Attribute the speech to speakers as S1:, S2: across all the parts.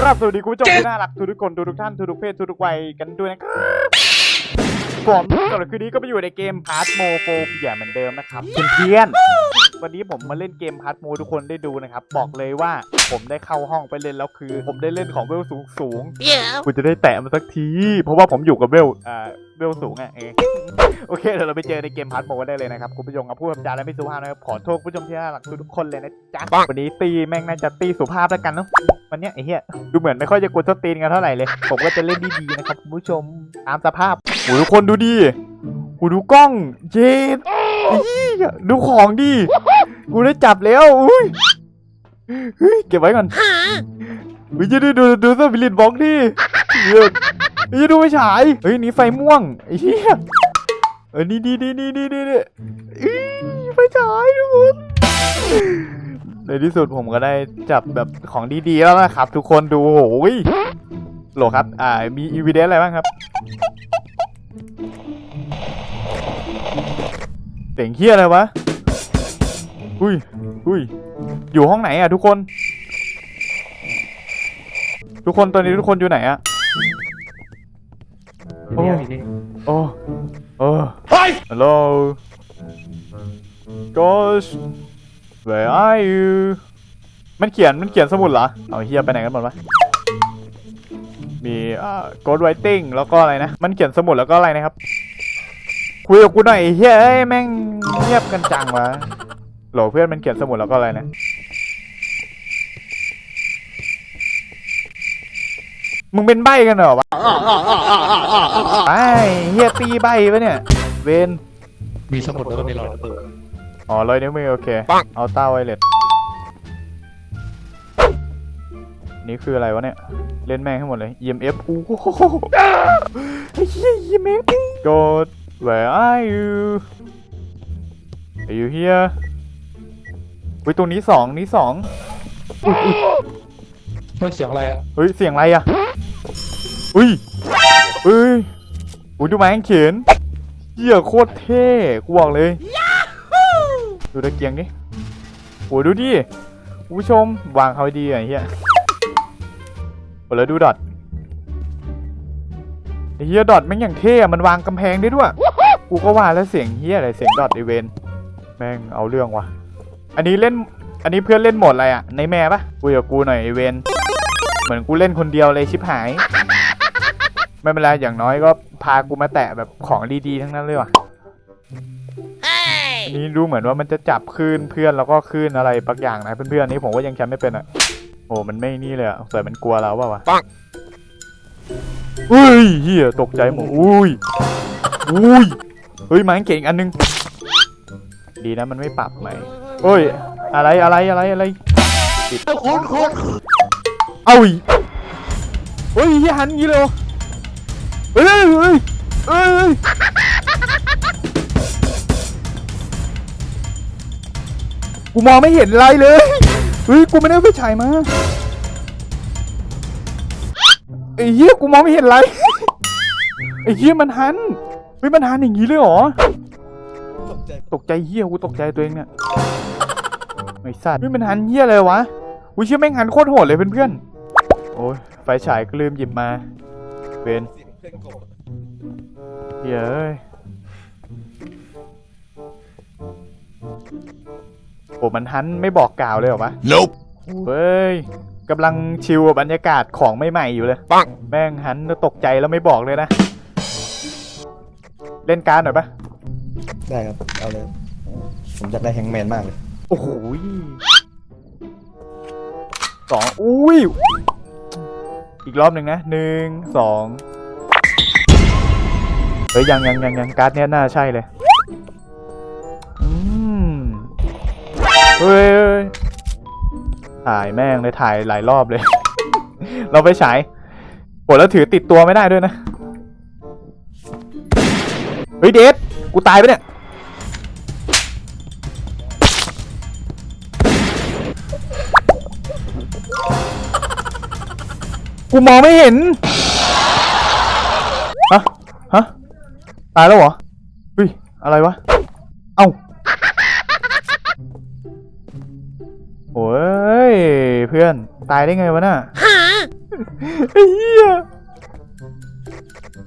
S1: ครับสวัสดีคุณผู้ชมที่น่ารักทุกๆคนทุกๆท่านทุกๆเพศทุกๆวัยกันด้วยนะครับผมสำหรับคืนนี้ก็ไปอยู่ในเกมพาร์ทโมโฟเบียเหมือนเดิมนะครับเพื่อนๆ วันนี้ผมมาเล่นเกมพาร์ทโมทุกคนได้ดูนะครับ บอกเลยว่าผมได้เข้าห้องไปเล่นแล้วคือ ผมได้เล่นของเวลสูงสูงๆกูจะได้แตะมันสักที เพราะว่าผมอยู่กับเวลอ่าเวลสูงอะเองโอเคเดี๋ยวเราไปเจอในเกมพาร์ทโมกันได้เลยนะครับคุณผู้ชมครับผู้ทำจาและไม่สุภาพนะครับขอโทษคุณผู้ชมที่น่ารักทุกๆคนเลยนะจ๊ะวันนี้ตีแม่งน่าจะตีสุภาพแล้วกันเนาะวันเนี้ยไอ้เหี้ยดูเหมือนไม่ค่อยจะกวนส้นตีนกันเท่าไหร่เลยผมก็จะเล่นดีๆนะครับคุณผู้ชมตามสภาพโอ้ยทุกคนดูดิกูดูกล้องเจดไอ้เหี้ย ดูของดิ กูได้จับแล้ว อุ้ยเฮ้ยเก็บไว้ก่อนเฮ้ยจะดูดูดูสปิริตบ็อกดิเฮ้ยเฮ้ยดูไม่ฉาย เฮ้ยนี่ไฟม่วงไอ้เหี้ยเออนี่นี่นี่นี่นี่นี่นี่อีไฟฉายทุกคนในที่สุดผมก็ได้จับแบบของดีๆแล้วนะครับ ทุกคนดูโอ้ยโหลครับ อ่ามีอีวีเดนอะไรบ้างครับ เสียงเฮียอะไรวะ อุ้ย อุ้ย อยู่ห้องไหนอะทุกคน ทุกคนตอนนี้ทุกคนอยู่ไหนอะโอ้โอ้โอ้ Hello Ghost Where are you มันเขียนมันเขียนสมุดเหรอ เอาเฮียไปไหนกันหมดวะมีอ่า Ghost Writing แล้วก็อะไรนะ มันเขียนสมุดแล้วก็อะไรนะครับ คุยกับกูหน่อยไอ้เฮ้ยแม่งเงียบกันจังวะโหลเพื่อนมันเขียนสมุดแล้วก็อะไรนะ มึงเป็นใบกันเหรอวะไอ้เฮียตีใบปะเนี่ย เวน
S2: มีสมุดแล้วก็มีรอยระเบิด
S1: อ๋อรอยนิ้วมือโอเค เอาเต้าไวเลสนี่คืออะไรวะเนี่ย เล่นแม่งให้หมดเลย EMF โอ้โหไอ้เหี้ย EMF God where are you Are you here อุ้ยตรงนี้สองนี้สองอุ๊ยอุ๊ย
S2: เฮ้ยเสียงอะไรอะ
S1: เฮ้ยเสียงอะไรอะอุ้ยอุ้ยอุ้ยดูไม้กางเขนเหี้ยโคตรเท่กูบอกเลยดูตะเกียงดิโอ้ดูดิคุณผู้ชมวางเขาให้ดีหน่อยเฮียโอ้แล้วดูดอทไอ้เฮียดอทแม่งอย่างเท่อะมันวางกำแพงได้ด้วย กูก็ว่าแล้วเสียงเฮียอะไรเสียงดอทไอเวนแม่งเอาเรื่องว่ะ อันนี้เล่น อันนี้เพื่อนเล่นโหมดอะไรอะในแม่ปะคุยกับกูหน่อยไอเวนเหมือนกูเล่นคนเดียวเลยชิบหาย ไม่เป็นไรอย่างน้อยก็พากูมาแตะแบบของดีๆทั้งนั้นเลยว่ะอันนี้ดูเหมือนว่ามันจะจับคลื่นเพื่อนแล้วก็คลื่นอะไรบางอย่างนะเพื่อนๆนี่ผมก็ยังจำไม่เป็นอะโอ้มันไม่นี่เลยอะสวยมันกลัวเราเปล่าวะปังอุ้ยเฮียตกใจหมดอุ้ยอุ้ย เฮ้ยหมาเก่งอันนึง ดีนะมันไม่ปรับไหม่เฮ้ย อะไรอะไรอะไรอะไรปิด
S2: คนคุน
S1: เอ้าอีกเฮ้ยเฮียหันงี้เลยเอเฮ้ยเฮ้ยเฮ้ยเฮ้กูมองไม่เห็นอะไรเลย เฮ้ย กูไม่ได้ไปฉายมาไอ้เหี้ย กูมองไม่เห็นอะไร ไอ้เหี้ยมันหัน เฮ้ยมันหันอย่างนี้เลยเหรอ
S2: ตกใจ
S1: ตกใจเหี้ยกูตกใจตัวเองเนี่ยไม่สัตว์เฮ้ยมันหันเหี้ยอะไรวะอุ้ยเชี่ยแม่งหันโคตรโหดเลยเพื่อนๆโอ้ยไฟฉายก็ลืมหยิบมาเป็น
S2: เสียงเพื่อนกบ
S1: เหี้ยเอ้ยโอ้มันหันไม่บอกกล่าวเลยเหรอวะ
S3: Nope.
S1: เฮ้ยกำลังชิลกับบรรยากาศของใหม่ๆอยู่เลย
S3: ปัง
S1: แม่งหันแล้วตกใจแล้วไม่บอกเลยนะ เล่นการดหน่อยปะ
S4: ได้ครับ เอาเลย ผมอยากได้แฮงก์แมนมากเลย
S1: โอ้โหยสองอุ้ย อีกรอบหนึ่งนะหนึ่งสองเฮ้ยยังยังยังยังการ์ดเนี้ยน่าใช่เลย อืมเฮ้ยเฮ้ยถ่ายแม่งเลยถ่ายหลายรอบเลย เราไปฉายโหแล้วถือติดตัวไม่ได้ด้วยนะ เฮ้ยเดทกูตายไปะเนี่ย กูมองไม่เห็น ฮะ ฮะ ตายแล้วเหรอเฮ้ยอะไรวะ เอ้าโอ้ย เพื่อน ตายได้ไงวะน่ะไอ้เหี้ย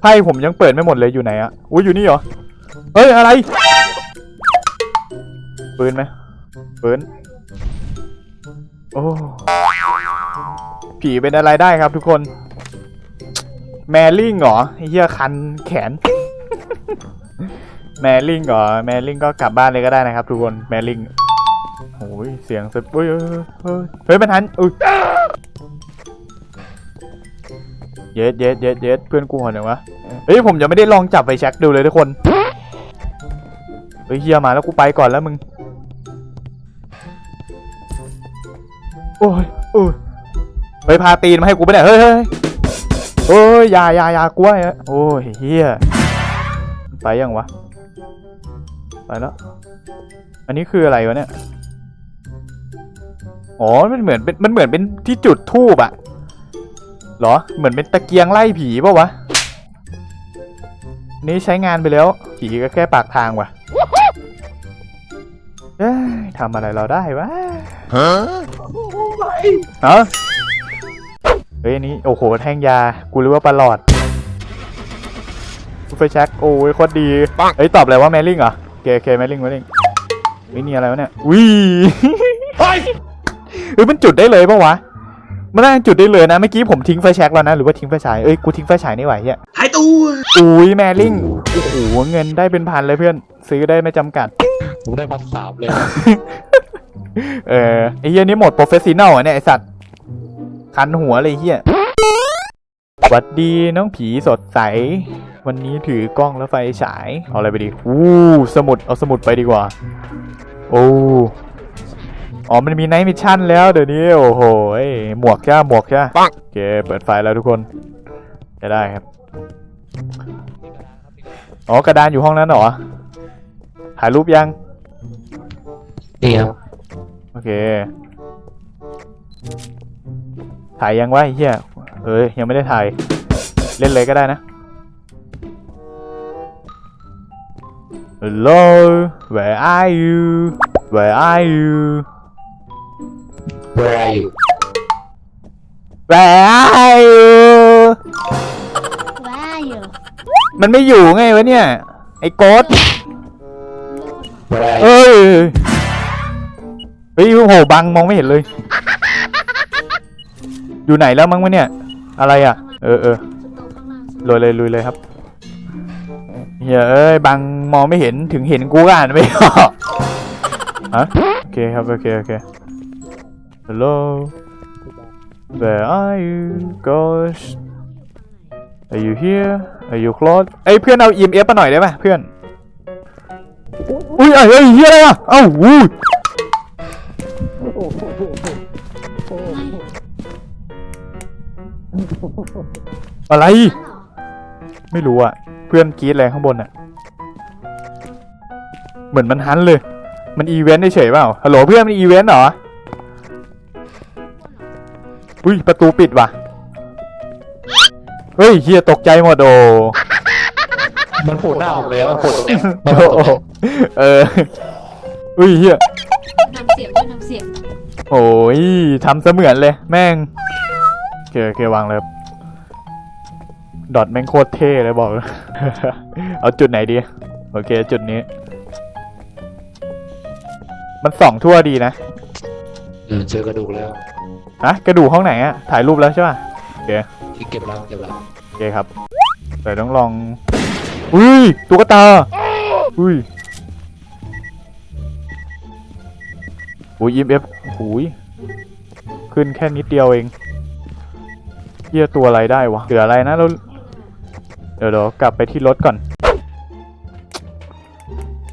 S1: ไพ่ผมยังเปิดไม่หมดเลยอยู่ไหนอะอุ้ยอยู่นี่เหรอ เฮ้ยอะไร ปืนไหมปืน โอ้ ผีเป็นอะไรได้ครับทุกคน แมริ่งเหรอเหี้ยคันแขน แมริ่งเหรอ แมริ่งก็กลับบ้านเลยก็ได้นะครับทุกคน แมริ่งโอ้ยเสียงสุดเฮ้ยเฮ้ย เฮ้ยมันทันอุ้ย ย็ดเย็ดเย็ดเย็ดเพื่อนกูหันยังวะเฮ้ยผมยังไม่ได้ลองจับไฟแช็กดูเลยทุกคนเฮ้ยเฮียมาแล้วกูไปก่อนแล้วมึง โอ้ยโอ้ยเฮ้ยพาตีนมาให้กูไปไหนเฮ้ยเฮ้ยเฮ้ยอยาอยาอยากล้วยอะโอ้ยเฮียไปยังวะ ไปแล้ว อันนี้คืออะไรวะเนี่ย อ๋อ มันเหมือนเป็น มันเหมือนเป็นที่จุดทูบอะเหรอ เหมือนเป็นตะเกียงไล่ผีป่าวะ นี่ใช้งานไปแล้ว ผีก็แค่ปากทางว่ะเอ้ยทำอะไรเราได้วะฮะเอ้าเฮ้ยอันนี่โอ้โห แท่งยา กูรู้ว่าปลาหลอดไฟแช็กโอ้ยโคตรดีเฮ้ย ตอบเลยว่าแมริ่งเหรอโอเคโอเคแมริ่งแมริ่งไม่นี่อะไรวะเนี่ยวิเฮ้ยมันจุดได้เลยปะวะ มันน่าจะจุดได้เลยนะเมื่อกี้ผมทิ้งไฟแช็กแล้วนะหรือว่าทิ้งไฟฉายเอ้ยกูทิ้งไฟฉายนี่ไหวเฮีย
S3: หายตัว
S1: อุ้ยแมริ่งโอ้โหเงินได้เป็นพันเลยเพื่อน ซื้อได้ไม่จำกัด
S2: ผมได้พันสามเลย
S1: เออไอเฮียนี่หมดโปรเฟสซินอลอะเนี่ยไอสัตว์คันหัวเลยเฮียหวัดดีน้องผีสดใส วันนี้ถือกล้องแล้วไฟฉาย เอาอะไรไปดีอู้สมุดเอาสมุดไปดีกว่า โอ้ อ๋อ มันมีไนท์มิชชั่นแล้วเดี๋ยวนี้ โอ้โหยหมวกใช่ปะหมวกใช่ปะโอเค เปิดไฟแล้วทุกคนจะได้ครับ อ๋อ กระดานอยู่ห้องนั้นเหรอ ถ่ายรูปยัง
S2: นี่ครับ
S1: โอเค ถ่ายยังวะไอ้เฮียเอ้ย ยังไม่ได้ถ่าย เล่นเลยก็ได้นะ Hello where are you where are you
S2: Where are you
S1: where are you
S5: ว้าอยู่
S1: มันไม่อยู่ไงวะเนี่ย ไอ้โกด
S2: Where are you
S1: เอ้ยเฮ้ยโอ้โหบังมองไม่เห็นเลย อยู่ไหนแล้วมั้งวะเนี่ย อะไรอะ เออเออ
S5: สุดโต่งข้างล่างสุด
S1: ลุยเลยลุยเลยครับเฮียเอ้ยบังมองไม่เห็นถึงเห็นกูก็อ่านไม่ออกฮะโอเคครับโอเคโอเค Hello Where are you Ghost Are you here Are you close เอ้ยเพื่อนเอา EMF มาหน่อยได้ไหมเพื่อน อุ้ยเอ้ยเฮ้ยเฮียอะไรอะเอ้าอุ้ยอะไร ไม่รู้อะ เพื่อนกรีดอะไรข้างบนอะ เหมือนมันฮันเลย มันอีเวนต์เฉยเปล่า ฮัลโหลเพื่อนมันอีเวนต์เหรอ อุ้ยประตูปิดว่ะ เฮ้ยเฮียตกใจหมดโอ
S2: มันโผล่หน้าผมเลยอะมันโผล่ตรงเนี้ยมัน
S1: โอ้
S2: โผล่ตรง
S1: โห
S2: เนี้ย
S1: เอออุ้ยเฮีย
S5: นำเสียงด้วยนำเสียง
S1: โอ้ยทำเสมือนเลย แม่งโอเคโอเควางเลยดอทแม่งโคตรเท่เลยบอกเลย เอาจุดไหนดี โอเค จุดนี้ มันส่องทั่วดีนะ
S2: เออเจอกระดูกแล้ว
S1: อะกระดูกห้องไหนอะถ่ายรูปแล้วใช่ป่ะ
S2: ที่เก็บแล้วเก็บแล้ว
S1: โอเคครับแต่ต้องลอง อุ้ยตุ๊กตา อุ้ยอุ้ย EMF หูยขึ้นแค่นิดเดียวเองเยี่ยตัวอะไรได้วะเหลืออะไรนะเราเดี๋ยวเดี๋ยวกลับไปที่รถก่อน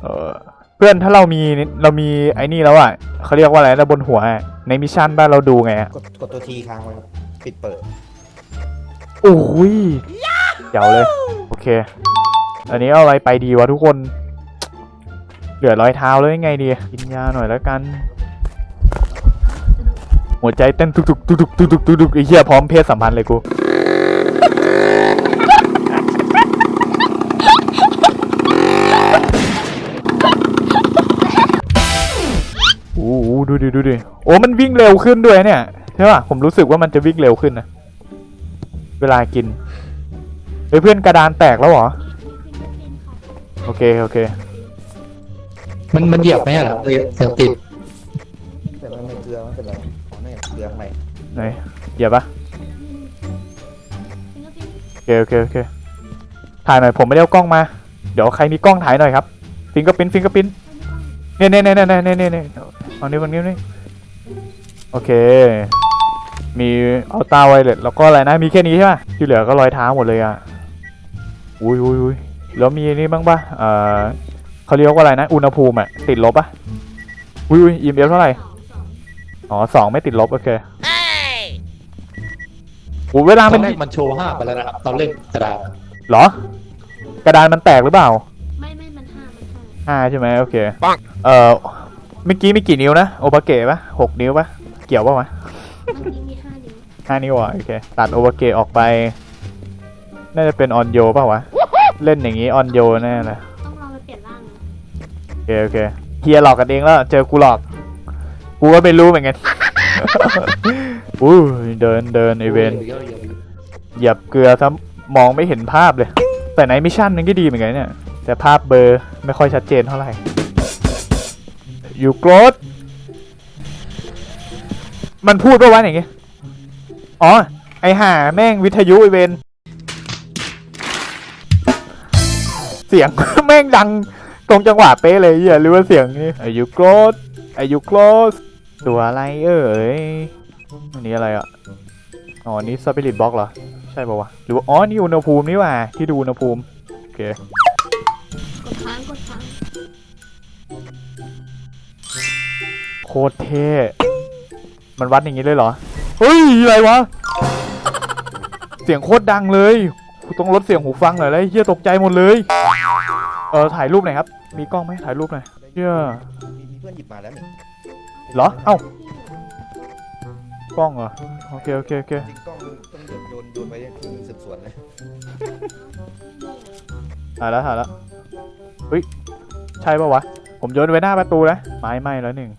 S1: เออเพื่อนถ้าเรามีเรามีไอ้นี่แล้วอะเขาเรียกว่าอะไรนะบนหัวอะ ในมิชชั่นบ้านเราดูไงฮะ
S4: กดกดตัวทีค้างไว้ปิดเปิด
S1: โอ้ยเจ๋วเลย โอเค อันนี้เอาอะไรไปดีวะทุกคน เหลือรอยเท้าแล้วยังไงดีกินยาหน่อยแล้วกัน หัวใจเต้นตุกตุกตุกตุกตุกตุกตุกไอ้เหี้ยพร้อมเพศสัมพันธ์เลยกู ดูดิดูดิโอ้มันวิ่งเร็วขึ้นด้วยเนี่ยใช่ป่ะผมรู้สึกว่ามันจะวิ่งเร็วขึ้นนะเวลากินเฮ้ยเพื่อนกระดานแตกแล้วเหรอโอเคโอเค
S2: มันมันเหยียบไหมอะเสียงติด
S4: แต่มันไม่เกลือไม่เป็นไรอ๋อนี่เกลือข้างใน
S1: ไหนเหยียบปะโอเคโอเคโอเคถ่ายหน่อยผมไม่ได้เอากล้องมา เดี๋ยวใครมีกล้องถ่ายหน่อยครับ ฟิงเกอร์พินฟิงเกอร์พินเนี่ยเนี่ยเนี่ยเนี่ยเนี่ยเนี่ย เนี่ยเอานิ้วมันนิ้วนี่โอเค มีเอาตาไวเลสแล้วก็อะไรนะ มีแค่นี้ใช่ปะที่เหลือก็รอยเท้าหมดเลยอะ อุ้ยอุ้ยอุ้ยแล้วมีนี่บ้างปะเอ่อเขาเรียกว่าอะไรนะ อุณหภูมิอะ ติดลบปะอุ้ยอุ้ยอีเอฟเท่าไหร่ อ๋อสองไม่ติดลบ โอเคโอ้เวลา
S2: ต
S1: มั
S2: อน
S1: น
S2: แรกมันโชว์ห้าไปแล้วนะครับตอนเล่นกระดาษ
S1: เหรอ กระดานมันแตกหรือเปล่า
S5: ไม่ไม่มันห้ามันห้า
S1: ห้าใช่ไหมโอเค เอ่อ เมื่อกี้มีกี่นิ้วนะ โอปาเกะปะหกนิ้วปะเกี่ยวปะวะ
S5: อันนี้มีห้านิ้ว
S1: ห้านิ้วอะโอเค ตัดโอปาเกะออกไป น่าจะเป็นออนโยปะวะ เล่นอย่างงี้ออนโยแน่เลย
S5: ต้องลองไปเปลี่ยนร่างนะ
S1: โอเคโอเคเฮียหลอกกันเองแล้ว เจอกูหลอก กูก็ไม่รู้เหมือนกัน อู้ยเดินเดินไอเวน
S2: เหยียบเหยียบ
S1: เหยียบเกลือซะมองไม่เห็นภาพเลย แต่ในมิชชั่นมันก็ดีเหมือนกันเนี่ย แต่ภาพเบลอร์ไม่ค่อยชัดเจนเท่าไหร่ อยู่โกรธมันพูดว่าว่าอย่างงี้อ๋อ ไอห่าแม่งวิทยุไอเวนเสียง แม่งดังตรงจังหวะเป๊ะเลยเหี้ยหรือว่าเสียงนี่อายุโกรธอายุโกรธตัวอะไรเอ่ยอันนี้อะไรอะ อ๋อ นี่สปิริตบล็อกเหรอ ใช่ป่าวะ หรือว่า อ๋อ นี่อุณหภูมินี่ว่า ที่ดูอุณหภูมิ โอเค โคตรเท่ มันวัดอย่างนี้เลยเหรอ เฮ้ย อะไรวะ เสียงโคตรดังเลยกูต้องลดเสียงหูฟังหน่อยแล้วไอ้เฮียตกใจหมดเลย เออถ่ายรูปหน่อยครับ มีกล้องไหมถ่ายรูปหน่อยเฮีย
S4: มีมีเพื่อนหยิบมาแล้วนี่
S1: เหรอ เอ้ากล้องเหรอ โอเค โอเค โอเค
S4: จริงกล้องต้องโยนโยนโยนไว้ที่สืบสวนเลย
S1: ถ่ายแล้วถ่ายแล้วเฮ้ย ใช่ปะวะ ผมโยนไว้หน้าประตูนะ ไม้ไหม้แล้วหนึ่ง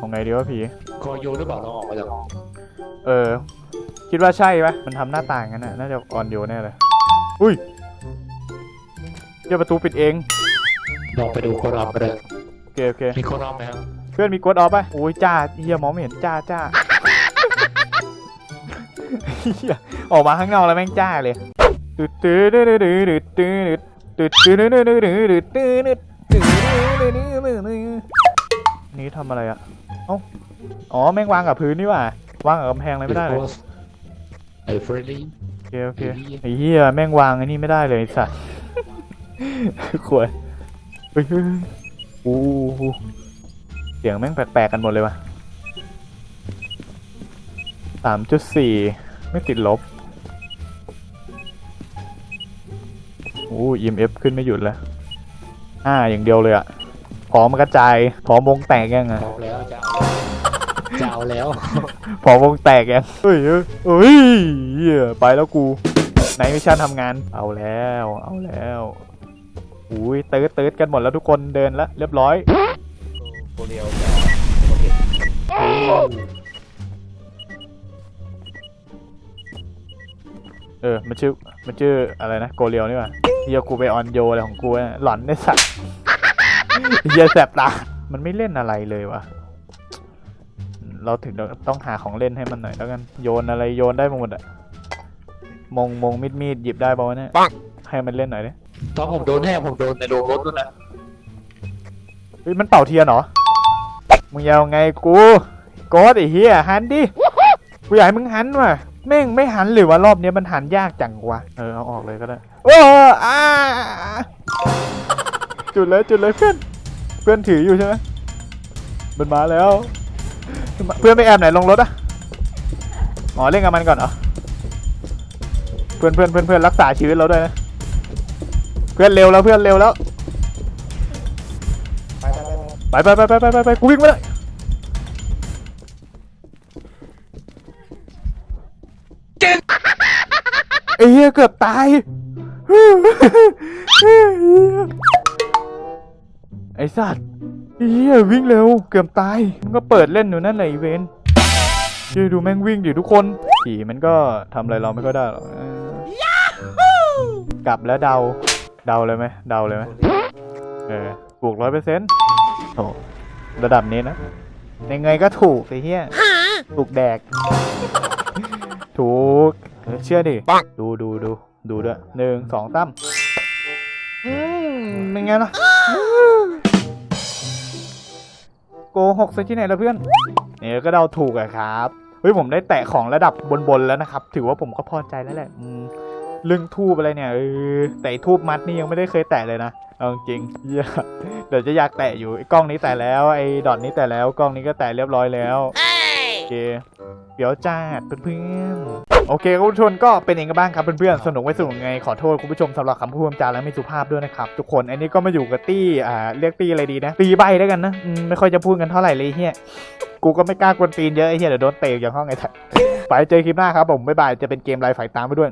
S1: ของไงดีวะผี
S2: คอโยนหรือเปล่าเราออกมาจาก
S1: เออ คิดว่าใช่ปะมันทำหน้าต่างกันน่ะน่าจะออนโยแน่เลย อุ้ยเดี๋ยวประตูปิดเอง
S2: ลองไปดูโครอมไปเลย
S1: โอเคโอเค
S2: มีโครอมไหมครับ
S1: เพื่อนมีกดออฟปะโอ้ยจ้าเฮียมองไม่เห็นจ้าจ้าเฮียออกมาข้างนอกแล้วแม่งจ้าเลยตึ๊ดตึ๊ดตึ๊ดตึ๊ดตึ๊ดตึ๊ดตึ๊ดตึ๊ดตึ๊ดตึ๊ดตึ๊ดตึ๊ดตึ๊ดตึ๊ดตึ๊ดตึ๊ดตึ๊ดนี่ทำอะไรอะเอ้าอ๋อแม่งวางกับพื้นนี่หว่าวางกับกำแพงอะไรไม่ได้เลย
S2: ไอ้เฟรนลี่
S1: โอเคโอเคไอ้เหี้ยแม่งวางไอ้นี่ไม่ได้เลยไอ้สัส ขวดเฮ้ยเฮ้ยเฮ้ยอู้หูเสียงแม่งแปลกๆกันหมดเลยว่ะสามจุดสี่ไม่ติดลบโอ้ EMF ขึ้นไม่หยุดเลยห้าอย่างเดียวเลยอะ พร้อมกระจายพร้อมวงแตกยังอะ
S2: พร้อมแล้วจะเอาจะเอาแล้ว
S1: พอวงแตกยังเฮ้ยเฮ้ยเฮ้ยเหี้ยไปแล้วกูในมิชชั่นทำงาน เอาแล้ว เอาแล้วอุ้ยเติร์ดเติร์ดกันหมดแล้วทุกคนเดินแล้วเรียบร้อย
S4: โกเรียวกับโอเค
S1: เออมันชื่อมันชื่ออะไรนะโกเรียวนี่หว่าเฮียกูไปออนโยอะไรของกูเนี่ยหลอนได้สัตว์ เฮียแสบตา มันไม่เล่นอะไรเลยวะเราถึงต้องหาของเล่นให้มันหน่อยแล้วกัน โยนอะไรโยนได้หมดอะมงมงมีดมีดหยิบได้ป่าวะเนี่ยให้มันเล่นหน่อยดิ
S2: ตอนผมโดนแน่ผมโดนในโรงรถด้วยนะ
S1: เฮ้ยมันเป่าเทียนเหรอ มึงยาวไงกูโกดไอ้เหี้ยหันดิ กูอยากให้มึงหันว่ะแม่งไม่หันหรือว่ารอบเนี้ยมันหันยากจังวะ เออเอาออกเลยก็ได้ โอ้อาจุดเลยจุดเลยเพื่อน เพื่อนถืออยู่ใช่ไหมมันมาแล้ว เพื่อนไปแอบไหนลงรถอะอ๋อเล่นกับมันก่อนเหรอ เพื่อนเพื่อนเพื่อนเพื่อนรักษาชีวิตเราด้วยนะ เพื่อนเร็วแล้วเพื่อนเร็วแล้ว
S4: ไปไปไปไป
S1: ไปไปไปไปไปไปกูวิ่งไปเลยไอ้เหี้ยเกือบตาย ไอ้สัตว์ไอ้เหี้ยวิ่งเร็วเกือบตายมันก็เปิดเล่นอยู่นั่นแหละอีเวนเฮ้ยดูแม่งวิ่งดิทุกคนผีมันก็ทำอะไรเราไม่ค่อยได้หรอกเออกลับแล้วเดา เดาเลยไหมเดาเลยไหมเออถูกร้อยเปอร์เซ็นต์โอ้ระดับนี้นะยังไงก็ถูกไอ้เหี้ยถูกแดก ถูกเออเชื่อดิ ดูดูดูดูด้วยหนึ่งสองสามอืมเป็นไงล่ะ โกหกซะที่ไหนละเพื่อนเนี่ยก็เดาถูกอะครับเฮ้ยผมได้แตะของระดับบนๆแล้วนะครับ ถือว่าผมก็พอใจแล้วแหละอืมเรื่องทูบอะไรเนี่ยเออแต่ไอ้ทูบมัดนี่ยังไม่ได้เคยแตะเลยนะเอาจริงๆเหี้ยเดี๋ยวจะอยากแตะอยู่ไอ้กล้องนี้แตะแล้วไอ้ดอทนี้แตะแล้วกล้องนี้ก็แตะเรียบร้อยแล้วโอเคเดี๋ยวจ้าเพื่อนๆ โอเคคุณผู้ชมก็เป็นเองกันบ้างครับเพื่อนๆสนุกไม่สนุกยังไงขอโทษคุณผู้ชมสำหรับคำพูดคำจาและไม่สุภาพด้วยนะครับทุกคนอันนี้ก็มาอยู่กับตี้อ่าเรียกตี้อะไรดีนะตีใบแล้วกันนะอืมไม่ค่อยจะพูดกันเท่าไหร่เลยเฮียกูก็ไม่กล้ากวนตีนเยอะไอ้เฮียเดี๋ยวโดนเตะอย่างห้องไอ้ทัดไปเจอคลิปหน้าครับผมบ๊ายบายจะเป็นเกมไลฟ์ไฟตามไปด้วย